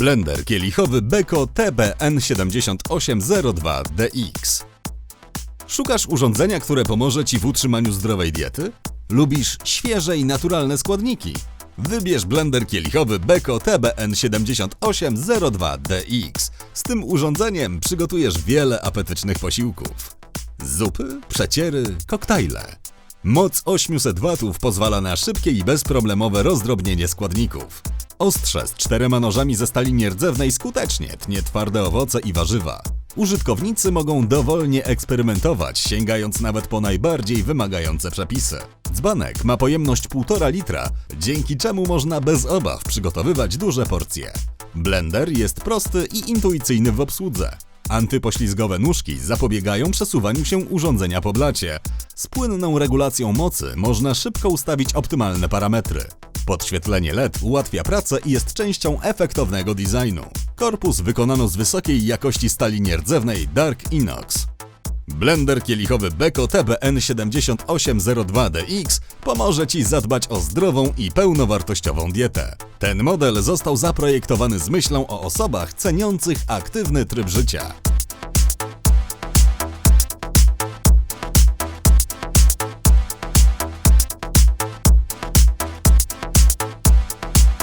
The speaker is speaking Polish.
Blender kielichowy Beko TBN7802DX. Szukasz urządzenia, które pomoże Ci w utrzymaniu zdrowej diety? Lubisz świeże i naturalne składniki? Wybierz blender kielichowy Beko TBN7802DX. Z tym urządzeniem przygotujesz wiele apetycznych posiłków. Zupy, przeciery, koktajle. Moc 800 W pozwala na szybkie i bezproblemowe rozdrobnienie składników. Ostrze z czterema nożami ze stali nierdzewnej skutecznie tnie twarde owoce i warzywa. Użytkownicy mogą dowolnie eksperymentować, sięgając nawet po najbardziej wymagające przepisy. Dzbanek ma pojemność 1,5 litra, dzięki czemu można bez obaw przygotowywać duże porcje. Blender jest prosty i intuicyjny w obsłudze. Antypoślizgowe nóżki zapobiegają przesuwaniu się urządzenia po blacie. Z płynną regulacją mocy można szybko ustawić optymalne parametry. Podświetlenie LED ułatwia pracę i jest częścią efektownego designu. Korpus wykonano z wysokiej jakości stali nierdzewnej Dark Inox. Blender kielichowy Beko TBN7802DX pomoże Ci zadbać o zdrową i pełnowartościową dietę. Ten model został zaprojektowany z myślą o osobach ceniących aktywny tryb życia.